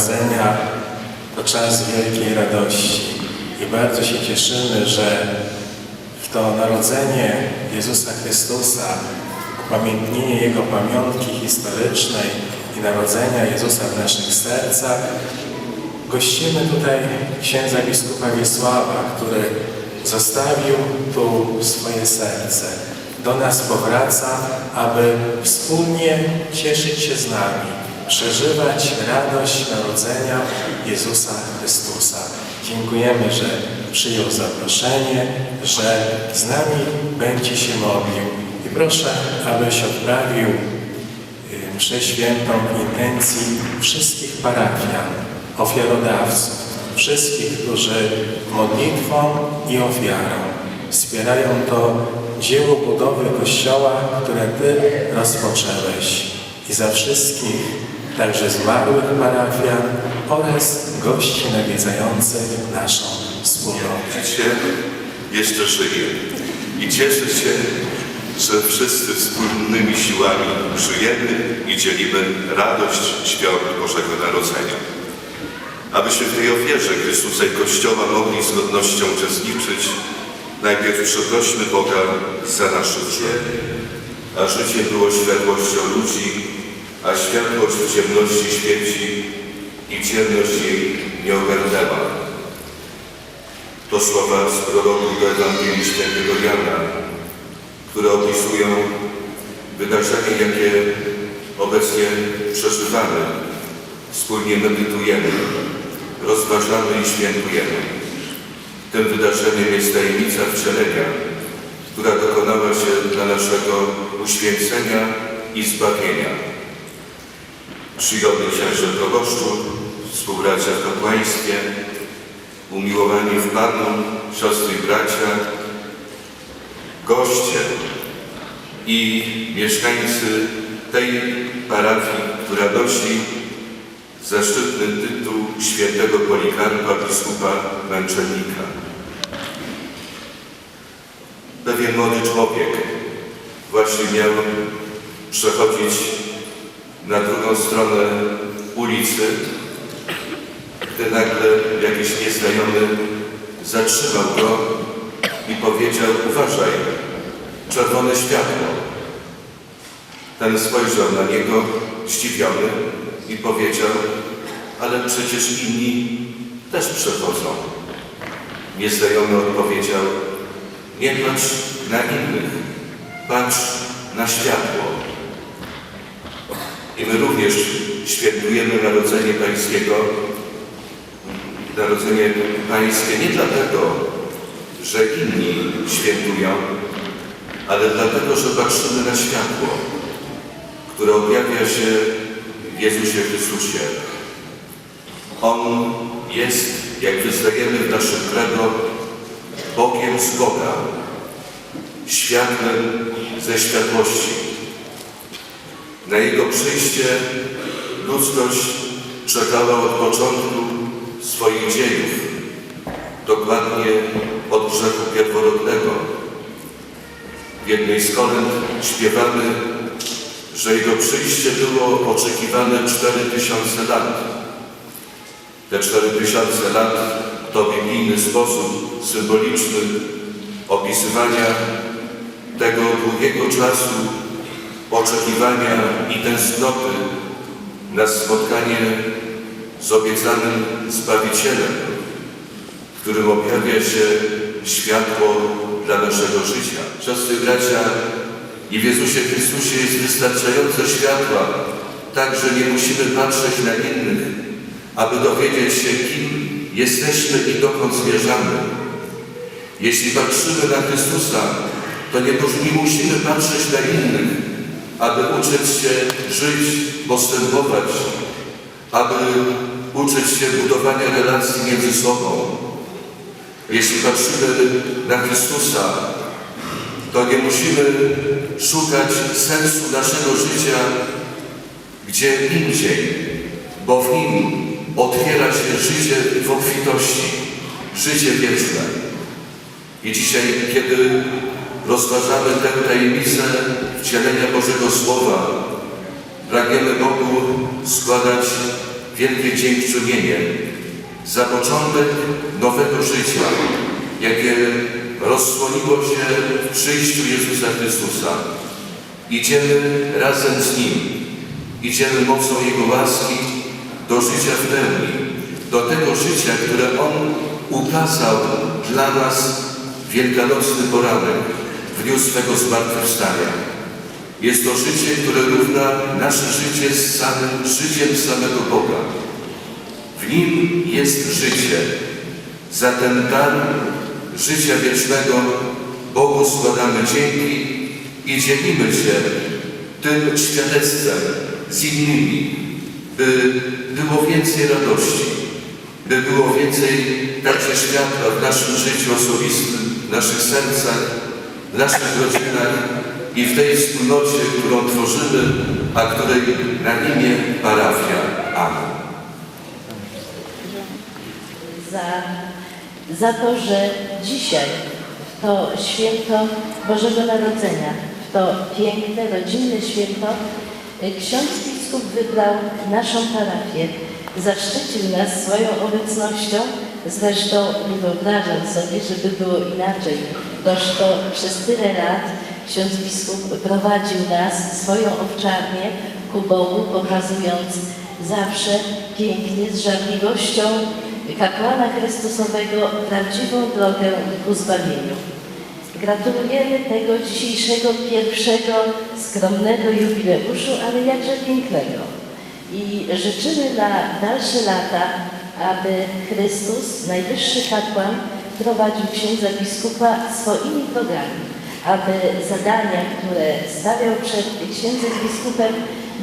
Narodzenia to czas wielkiej radości i bardzo się cieszymy, że w to narodzenie Jezusa Chrystusa, upamiętnienie Jego pamiątki historycznej i narodzenia Jezusa w naszych sercach, gościmy tutaj księdza biskupa Wiesława, który zostawił tu swoje serce. Do nas powraca, aby wspólnie cieszyć się z nami, przeżywać radość narodzenia Jezusa Chrystusa. Dziękujemy, że przyjął zaproszenie, że z nami będzie się modlił. I proszę, abyś odprawił y, mszę świętą w intencji wszystkich parafian, ofiarodawców, wszystkich, którzy modlitwą i ofiarą wspierają to dzieło budowy Kościoła, które Ty rozpoczęłeś. I za wszystkich, także zmarłych parafian oraz gości nawiedzających naszą wspólnotę. Życie jeszcze żyje i cieszę się, że wszyscy wspólnymi siłami żyjemy i dzielimy radość świąt Bożego Narodzenia. Abyśmy w tej ofierze Chrystusa i Kościoła mogli z godnością uczestniczyć, najpierw przeprośmy Boga za nasze grzechy. A życie było światłością ludzi, a światłość w ciemności świeci i ciemność jej nie ogarnęła. To słowa z prologu do Ewangelii Świętego Jana, które opisują wydarzenie, jakie obecnie przeżywamy, wspólnie medytujemy, rozważamy i świętujemy. Tym wydarzeniem jest tajemnica wcielenia, która dokonała się dla naszego uświęcenia i zbawienia. Czcigodny księże proboszczu, współbracia w kapłaństwie, umiłowani w Panu, siostry i bracia, goście i mieszkańcy tej parafii, która nosi zaszczytny tytuł świętego Polikarpa, biskupa męczennika. Pewien młody człowiek właśnie miał przechodzić na drugą stronę ulicy, gdy nagle jakiś nieznajomy zatrzymał go i powiedział, uważaj, czerwone światło. Ten spojrzał na niego zdziwiony i powiedział, ale przecież inni też przechodzą. Nieznajomy odpowiedział, nie patrz na innych, patrz na światło. I my również świętujemy Narodzenie Pańskiego, Narodzenie Pańskie nie dlatego, że inni świętują, ale dlatego, że patrzymy na światło, które objawia się w Jezusie Chrystusie. On jest, jak wyznajemy w naszym credo, Bogiem z Boga, światłem ze światłości. Na Jego przyjście ludzkość czekała od początku swoich dziejów, dokładnie od grzechu pierworodnego. W jednej z kolęd śpiewamy, że Jego przyjście było oczekiwane 4000 lat. Te 4000 lat to biblijny sposób symboliczny opisywania tego długiego czasu oczekiwania i tęsknoty na spotkanie z obiecanym Zbawicielem, którym objawia się światło dla naszego życia. Siostry bracia, i w Jezusie Chrystusie jest wystarczająco światła, tak, że nie musimy patrzeć na innych, aby dowiedzieć się, kim jesteśmy i dokąd zmierzamy. Jeśli patrzymy na Chrystusa, to nie musimy patrzeć na innych, aby uczyć się żyć, postępować, aby uczyć się budowania relacji między sobą. Jeśli patrzymy na Chrystusa, to nie musimy szukać sensu naszego życia gdzie indziej, bo w nim otwiera się życie w obfitości, życie wieczne. I dzisiaj, kiedy rozważamy tę tajemnicę wcielenia Bożego Słowa, pragniemy Bogu składać wielkie dziękczynienie za początek nowego życia, jakie rozsłoniło się w przyjściu Jezusa Chrystusa. Idziemy razem z Nim, idziemy mocą Jego łaski do życia w pełni, do tego życia, które On ukazał dla nas wielkanocny poranek, w dniu swego zmartwychwstania. Jest to życie, które równa nasze życie z samym życiem samego Boga. W Nim jest życie. Za ten dar życia wiecznego Bogu składamy dzięki i dzielimy się tym świadectwem z innymi, by było więcej radości, by było więcej także światła w naszym życiu osobistym, w naszych sercach, w naszych rodzinach i w tej wspólnocie, którą tworzymy, a której na imię parafia. Amen. za, za to, że dzisiaj w to święto Bożego Narodzenia, w to piękne, rodzinne święto, ksiądz biskup wybrał naszą parafię, zaszczycił nas swoją obecnością, zresztą nie wyobrażam sobie, żeby było inaczej, toż to przez tyle lat ksiądz biskup prowadził nas, swoją owczarnię ku Bogu, pokazując zawsze pięknie, z żarliwością kapłana Chrystusowego prawdziwą drogę ku zbawieniu. Gratulujemy tego dzisiejszego pierwszego skromnego jubileuszu, ale jakże pięknego. I życzymy na dalsze lata, aby Chrystus, najwyższy kapłan, prowadził księdza biskupa swoimi drogami, aby zadania, które stawiał przed księdzem biskupem,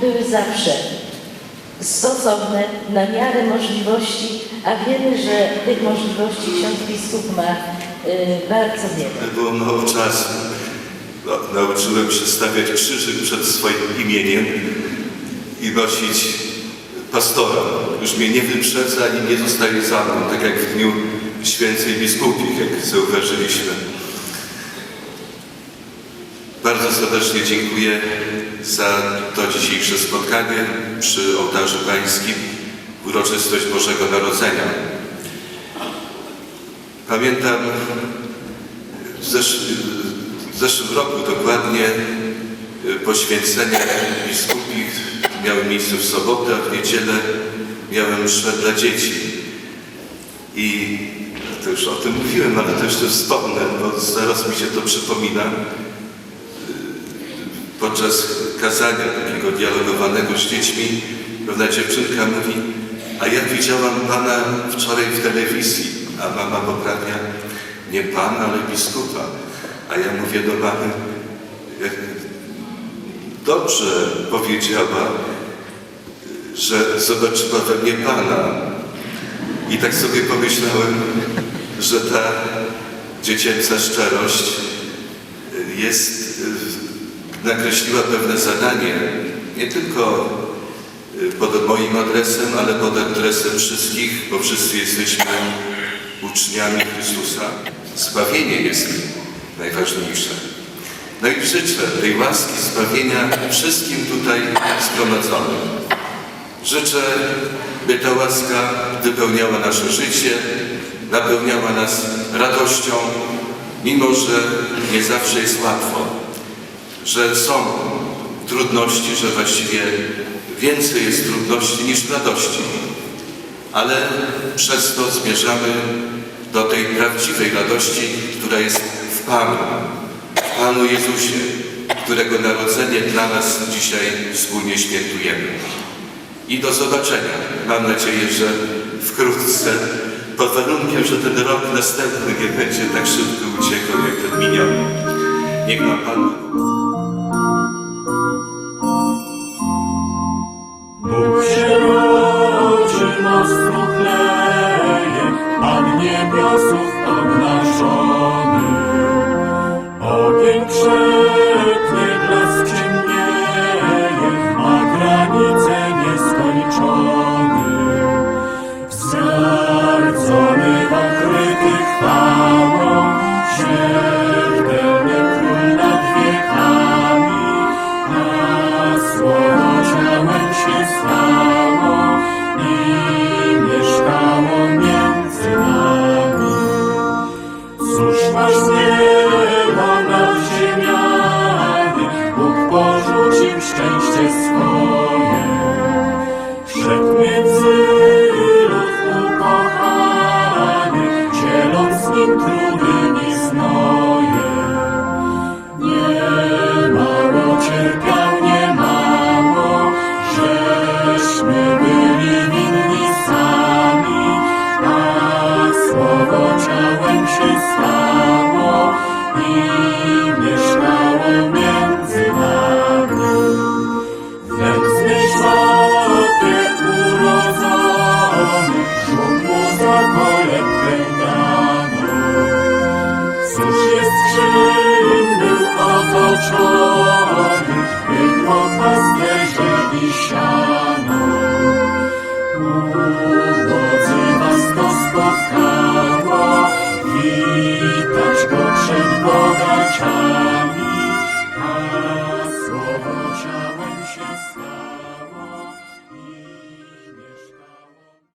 były zawsze stosowne na miarę możliwości, a wiemy, że tych możliwości ksiądz biskup ma y, bardzo wiele. Było mało czasu. No, nauczyłem się stawiać krzyżyk przed swoim imieniem i nosić pastora. Już mnie nie wyprzedza ani nie zostaje za mną, tak jak w dniu święcej biskupich, jak zauważyliśmy. Bardzo serdecznie dziękuję za to dzisiejsze spotkanie przy ołtarzu pańskim uroczystość Bożego Narodzenia. Pamiętam w, zesz w zeszłym roku dokładnie poświęcenia biskupich miały miejsce w sobotę, a w niedzielę miałem mszę dla dzieci. I to już o tym mówiłem, ale to jeszcze wspomnę, bo zaraz mi się to przypomina. Podczas kazania takiego dialogowanego z dziećmi pewna dziewczynka mówi, a ja widziałam Pana wczoraj w telewizji, a mama poprawia, nie Pana, ale biskupa. A ja mówię do mamy, "Jak dobrze powiedziała, że zobaczyła we mnie Pana. I tak sobie pomyślałem, że ta dziecięca szczerość jest, nakreśliła pewne zadanie, nie tylko pod moim adresem, ale pod adresem wszystkich, bo wszyscy jesteśmy uczniami Chrystusa. Zbawienie jest najważniejsze. No i życzę tej łaski zbawienia wszystkim tutaj zgromadzonym. Życzę, by ta łaska wypełniała nasze życie, napełniała nas radością, mimo że nie zawsze jest łatwo, że są trudności, że właściwie więcej jest trudności niż radości, ale przez to zmierzamy do tej prawdziwej radości, która jest w Panu, w Panu Jezusie, którego narodzenie dla nas dzisiaj wspólnie świętujemy. I do zobaczenia. Mam nadzieję, że wkrótce, pod warunkiem, że ten rok następny nie będzie tak szybko uciekał jak ten miniony. Niech ma Pan Bóg się rodzi, mocno chleje, Pan niebiosów obnażony. Ogień krzykny,